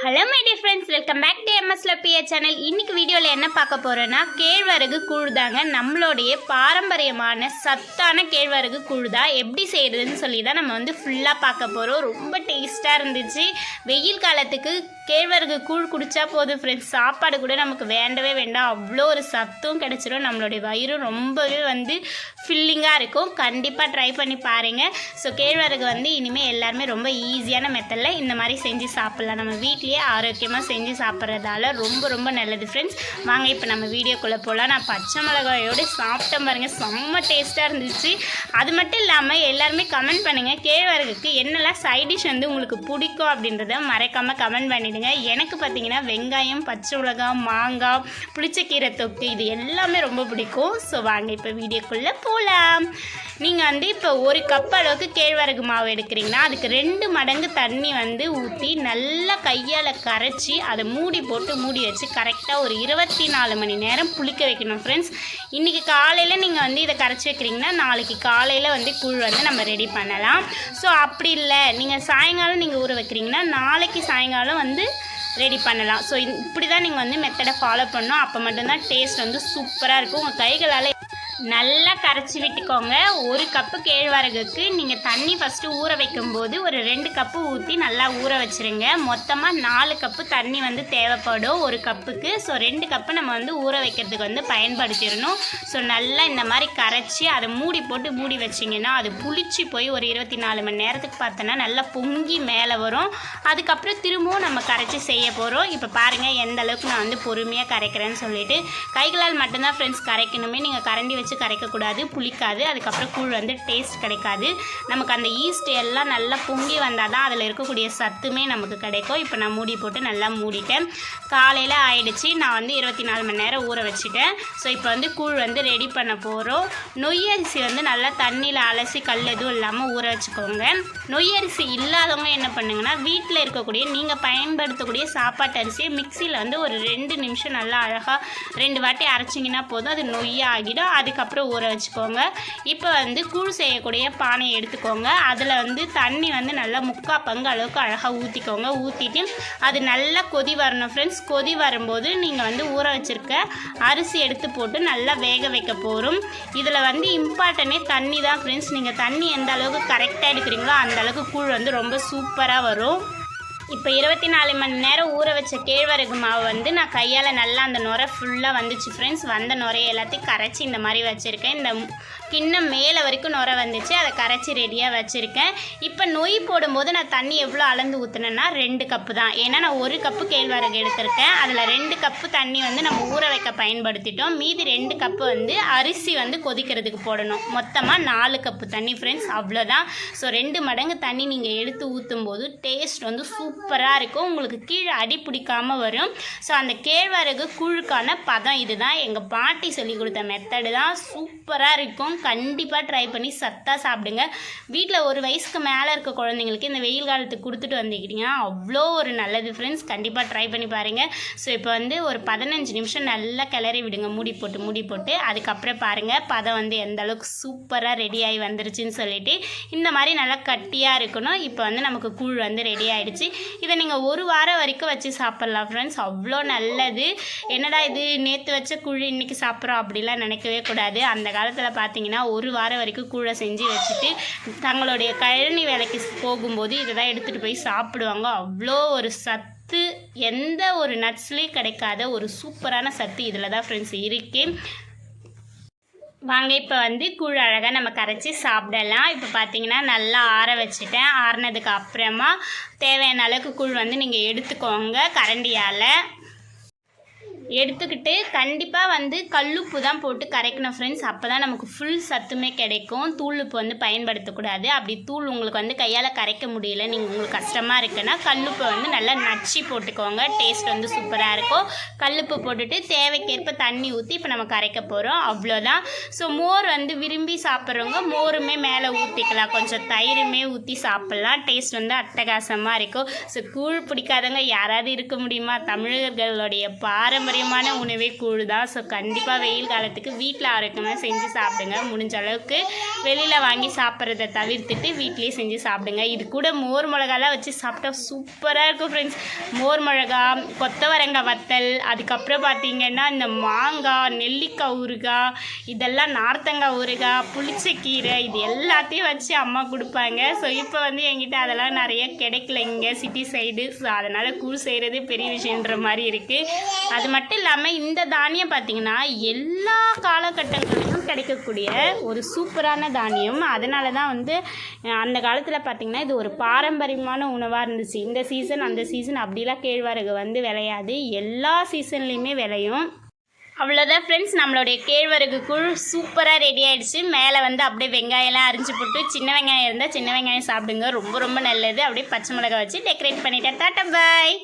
Hello my dear friends welcome back to MS லப்பியா channel இன்னைக்கு வீடியோவில் என்ன பார்க்க போகிறோன்னா கேழ்வரகு கூழ் தாங்க நம்மளுடைய பாரம்பரியமான சத்தான கேழ்வரகு கூழ் தான் எப்படி செய்கிறதுன்னு சொல்லி தான் நம்ம வந்து ஃபுல்லாக பார்க்க போகிறோம் ரொம்ப டேஸ்ட்டாக இருந்துச்சு. வெயில் காலத்துக்கு கேழ்வரகு கூழ் குடிச்சா போதும் ஃப்ரெண்ட்ஸ் சாப்பாடு கூட நமக்கு வேண்டவே வேண்டாம். அவ்வளோ ஒரு சத்தும் கிடச்சிரும். நம்மளுடைய வயிறும் ரொம்பவே வந்து ஃபில்லிங்காக இருக்கும். கண்டிப்பாக ட்ரை பண்ணி பாருங்கள் ஸோ கேழ்வரகு வந்து இனிமேல் எல்லாருமே ரொம்ப ஈஸியான மெத்தடில் இந்த மாதிரி செஞ்சு சாப்பிட்லாம். நம்ம வீட்டில் வீட்லேயே ஆரோக்கியமாக செஞ்சு சாப்பிட்றதால ரொம்ப ரொம்ப நல்லது ஃப்ரெண்ட்ஸ் வாங்க இப்போ நம்ம வீடியோக்குள்ளே போகலாம் நான் பச்சை மிளகாயோடு சாப்பிட்டேன் பாருங்கள் செம்ம டேஸ்ட்டாக இருந்துச்சு. அது மட்டும் இல்லாமல் எல்லாருமே கமெண்ட் பண்ணுங்கள் கேழ்வரகுக்கு என்னெல்லாம் சைட் டிஷ் வந்து உங்களுக்கு பிடிக்கும் அப்படின்றத மறக்காமல் கமெண்ட் பண்ணிவிடுங்க எனக்கு பார்த்தீங்கன்னா வெங்காயம் பச்சை மிளகாய் மாங்காய் புளிச்சக்கீரை தொக்கு இது எல்லாமே ரொம்ப பிடிக்கும். ஸோ வாங்க இப்போ வீடியோக்குள்ளே போகலாம் நீங்கள் வந்து இப்போ ஒரு கப் அளவுக்கு கேழ்வரகு மாவு எடுக்கிறீங்கன்னா அதுக்கு ரெண்டு மடங்கு தண்ணி வந்து ஊற்றி நல்லா கையை கையால் கரைச்சி அதை மூடி போட்டு மூடி வச்சு கரெக்டாக ஒரு இருபத்தி நாலு மணி நேரம் புளிக்க வைக்கணும் ஃப்ரெண்ட்ஸ் இன்றைக்கி காலையில் நீங்கள் வந்து இதை கரைச்சி வைக்கிறீங்கன்னா நாளைக்கு காலையில் வந்து கூழ் வந்து நம்ம ரெடி பண்ணலாம். ஸோ அப்படி இல்லை. நீங்கள் சாயங்காலம் நீங்கள் ஊற வைக்கிறீங்கன்னா நாளைக்கு சாயங்காலம் வந்து ரெடி பண்ணலாம். ஸோ இப்படி தான் நீங்கள் வந்து மெத்தடை ஃபாலோ பண்ணணும். அப்போ மட்டும்தான் டேஸ்ட் வந்து சூப்பராக இருக்கும். உங்கள் கைகளால் நல்லா கரைச்சி விட்டுக்கோங்க. ஒரு கப்பு கேழ்வரகுக்கு நீங்கள் தண்ணி ஃபஸ்ட்டு ஊற வைக்கும்போது ஒரு ரெண்டு கப்பு ஊற்றி நல்லா ஊற வச்சுருங்க. மொத்தமாக நாலு கப்பு தண்ணி வந்து தேவைப்படும் ஒரு கப்புக்கு ஸோ ரெண்டு கப்பு நம்ம வந்து ஊற வைக்கிறதுக்கு வந்து பயன்படுத்திடணும். ஸோ நல்லா இந்த மாதிரி கரைச்சி அதை மூடி போட்டு மூடி வச்சிங்கன்னா அது புளிச்சு போய் ஒரு இருபத்தி நாலு மணி நேரத்துக்கு பார்த்தோன்னா நல்லா பொங்கி மேலே வரும். அதுக்கப்புறம் திரும்பவும் நம்ம கரைச்சி செய்ய போகிறோம் இப்போ பாருங்கள் எந்த அளவுக்கு நான் வந்து பொறுமையாக கரைக்கிறேன்னு சொல்லிட்டு. கைகளால் மட்டும்தான் ஃப்ரெண்ட்ஸ் கரைக்கணுமே. நீங்கள் கரண்டி வச்சு கரைக்கக்கூடாது புளிக்காது. அதுக்கப்புறம் கூழ் வந்து டேஸ்ட் கிடைக்காது. நமக்கு அந்த ஈஸ்ட் எல்லாம் நல்லா பொங்கி வந்தால் தான் அதில் இருக்கக்கூடிய சத்துமே நமக்கு கிடைக்கும். இப்போ நான் மூடி போட்டு நல்லா மூடிட்டேன். காலையில் ஆயிடுச்சு. நான் வந்து இருபத்தி நாலு மணி நேரம் ஊற வச்சுட்டேன். ஸோ இப்போ வந்து கூழ் வந்து ரெடி பண்ண போகிறோம் நொய் அரிசி வந்து நல்லா தண்ணியில் அலசி கல் எதுவும் இல்லாமல் ஊற வச்சுக்கோங்க. நொய் அரிசி இல்லாதவங்க என்ன பண்ணுங்கன்னா வீட்டில் இருக்கக்கூடிய நீங்கள் பயன்படுத்தக்கூடிய சாப்பாட்டு அரிசியை மிக்சியில் வந்து ஒரு ரெண்டு நிமிஷம் நல்லா அழகாக ரெண்டு வாட்டி அரைச்சிங்கன்னா போதும். அது நொய்யாக ஆகிடும் அதுக்கப்புறம் ஊற வச்சுக்கோங்க. இப்போ வந்து கூழ் செய்யக்கூடிய பானையை எடுத்துக்கோங்க. அதில் வந்து தண்ணி வந்து நல்லா முக்கால் பங்கு அளவுக்கு அழகாக ஊற்றிக்கோங்க ஊற்றிட்டு அது நல்லா கொதி வரணும் ஃப்ரெண்ட்ஸ் கொதி வரும்போது நீங்கள் வந்து ஊற வச்சுருக்க அரிசி எடுத்து போட்டு நல்லா வேக வைக்க போகிறோம் இதில் வந்து இம்பார்ட்டனே தண்ணி தான் ஃப்ரெண்ட்ஸ் நீங்கள் தண்ணி எந்த அளவுக்கு கரெக்டாக எடுக்கிறீங்களோ அந்த அளவுக்கு கூழ் வந்து ரொம்ப சூப்பராக வரும். இப்போ இருபத்தி நாலு மணி நேரம் ஊற வச்ச கேழ்வரகு மாவு வந்து நான் கையால் நல்லா அந்த நுரை ஃபுல்லாக வந்துச்சு ஃப்ரெண்ட்ஸ் வந்த நுரைய எல்லாத்தையும் கரைச்சி இந்த மாதிரி வச்சுருக்கேன். இந்த கிண்ணம் மேலே வரைக்கும் நுரை வந்துச்சு. அதை கரைச்சி ரெடியாக வச்சுருக்கேன். இப்போ நொய் போடும்போது நான் தண்ணி எவ்வளோ அளந்து ஊற்றுனேன்னா ரெண்டு கப்பு தான். ஏன்னா நான் ஒரு கப்பு கேழ்வரகு எடுத்திருக்கேன். அதில் ரெண்டு கப்பு தண்ணி வந்து நம்ம ஊற வைக்க பயன்படுத்திட்டோம். மீதி ரெண்டு கப்பு வந்து அரிசி வந்து கொதிக்கிறதுக்கு போடணும். மொத்தமாக நாலு கப்பு தண்ணி ஃப்ரெண்ட்ஸ் அவ்வளோதான் ஸோ ரெண்டு மடங்கு தண்ணி நீங்கள் எடுத்து ஊற்றும் போது டேஸ்ட் வந்து சூப்பராக இருக்கும். உங்களுக்கு கீழே அடி பிடிக்காமல் வரும். ஸோ அந்த கேழ்வரகு கூழுக்கான பதம் இதுதான். எங்கள் பாட்டி சொல்லி கொடுத்த மெத்தடு தான். சூப்பராக இருக்கும். கண்டிப்பாக ட்ரை பண்ணி சத்தாக சாப்பிடுங்க. வீட்டில் ஒரு வயசுக்கு மேலே இருக்க குழந்தைங்களுக்கு இந்த வெயில் காலத்துக்கு கொடுத்துட்டு வந்துக்கிட்டிங்கன்னா அவ்வளோ ஒரு நல்லது ஃப்ரெண்ட்ஸ் கண்டிப்பாக ட்ரை பண்ணி பாருங்கள் ஸோ இப்போ வந்து ஒரு பதினஞ்சு நிமிஷம் நல்லா கிளறி விடுங்க. மூடி போட்டு மூடி போட்டு. அதுக்கப்புறம் பாருங்கள் பதம் வந்து எந்த அளவுக்கு சூப்பராக ரெடி ஆகி வந்துருச்சுன்னு சொல்லிட்டு இந்த மாதிரி நல்லா கட்டியாக இருக்கணும். இப்போ வந்து நமக்கு கூழ் வந்து ரெடி ஆகிடுச்சு இதை நீங்கள் ஒரு வாரம் வரைக்கும் வச்சு சாப்பிட்லாம் ஃப்ரெண்ட்ஸ் அவ்வளோ நல்லது. என்னடா இது நேற்று வச்ச கூழ் இன்றைக்கி சாப்பிட்றோம் அப்படிலாம் நினைக்கவே கூடாது. அந்த காலத்தில் பார்த்தீங்கன்னா ஒரு வாரம் வரைக்கும் கூழை செஞ்சு வச்சுட்டு தங்களுடைய கழனி வேலைக்கு போகும்போது இதை தான் எடுத்துகிட்டு போய் சாப்பிடுவாங்க. அவ்வளோ ஒரு சத்து எந்த ஒரு நட்ஸ்லேயும் கிடைக்காத ஒரு சூப்பரான சத்து இதில் தான் ஃப்ரெண்ட்ஸ் இருக்கு. வாங்க இப்போ வந்து கூழ் அழகாக நம்ம கரைச்சி சாப்பிடலாம். இப்போ பார்த்தீங்கன்னா நல்லா ஆற வச்சுட்டேன். ஆறினதுக்கு அப்புறமா தேவையான அளவுக்கு கூழ் வந்து நீங்கள் எடுத்துக்கோங்க கரண்டியால். எடுத்துக்கிட்டு கண்டிப்பாக வந்து கல்லுப்பு தான் போட்டு கரைக்கணும் ஃப்ரெண்ட்ஸ் அப்போ தான் நமக்கு ஃபுல் சத்துமே கிடைக்கும். தூள் உப்பு வந்து பயன்படுத்தக்கூடாது. அப்படி தூள் உங்களுக்கு வந்து கையால் கரைக்க முடியல நீங்கள் உங்களுக்கு கஷ்டமாக இருக்குன்னா கல்லுப்பை வந்து நல்லா நச்சு போட்டுக்கோங்க. டேஸ்ட் வந்து சூப்பராக இருக்கும். கல்லுப்பு போட்டுட்டு தேவைக்கேற்ப தண்ணி ஊற்றி இப்போ நம்ம கரைக்க போகிறோம் அவ்வளோதான். ஸோ மோர் வந்து விரும்பி சாப்பிட்றவங்க மோருமே மேலே ஊற்றிக்கலாம் கொஞ்சம் தயிருமே ஊற்றி சாப்பிட்லாம். டேஸ்ட் வந்து அட்டகாசமாக இருக்கும். ஸோ கூழ் பிடிக்காதவங்க யாராவது இருக்க முடியுமா? தமிழர்களுடைய பாரம்பரிய ஆரோக்கியமான உணவே கூழ் தான் ஸோ கண்டிப்பாக வெயில் காலத்துக்கு வீட்டில் ஆரோக்கியமாக செஞ்சு சாப்பிடுங்க. முடிஞ்ச அளவுக்கு வெளியில் வாங்கி சாப்பிட்றத தவிர்த்துட்டு வீட்லேயே செஞ்சு சாப்பிடுங்க. இது கூட மோர் மிளகாலாம் வச்சு சாப்பிட்டா சூப்பராக இருக்கும் ஃப்ரெண்ட்ஸ் மோர் மிளகா கொத்தவரங்காய் வத்தல் அதுக்கப்புறம் பார்த்திங்கன்னா இந்த மாங்காய் நெல்லிக்காய் ஊறுகாய் இதெல்லாம் நார்த்தங்காய் ஊறுகாய் புளிச்சக்கீரை இது எல்லாத்தையும் வச்சு அம்மா கொடுப்பாங்க. ஸோ இப்போ வந்து என்கிட்ட அதெல்லாம் நிறைய கிடைக்கல இங்கே சிட்டி சைடு ஸோ அதனால் கூழ் செய்கிறது பெரிய விஷயன்ற மாதிரி இருக்குது அது மட்டும் மட்டும் இல்லாமல் இந்த தானியம் பார்த்தீங்கன்னா எல்லா காலகட்டங்களிலும் கிடைக்கக்கூடிய ஒரு சூப்பரான தானியம். அதனால தான் வந்து அந்த காலத்தில் பார்த்திங்கன்னா இது ஒரு பாரம்பரியமான உணவாக இருந்துச்சு. இந்த சீசன் அந்த சீசன் அப்படிலாம் கேழ்வரகு வந்து விளையாது. எல்லா சீசன்லேயுமே விளையும். அவ்வளோதான் ஃப்ரெண்ட்ஸ் நம்மளுடைய கேழ்வரகு கூழ் சூப்பராக ரெடி ஆகிடுச்சு மேலே வந்து அப்படியே வெங்காயம்லாம் அரிஞ்சு போட்டு சின்ன வெங்காயம் இருந்தால் சின்ன வெங்காயம் சாப்பிடுங்க. ரொம்ப ரொம்ப நல்லது. அப்படியே பச்சை மிளகாய் வச்சு டெக்கரேட் பண்ணிட்டேன். டாட்டா பாய்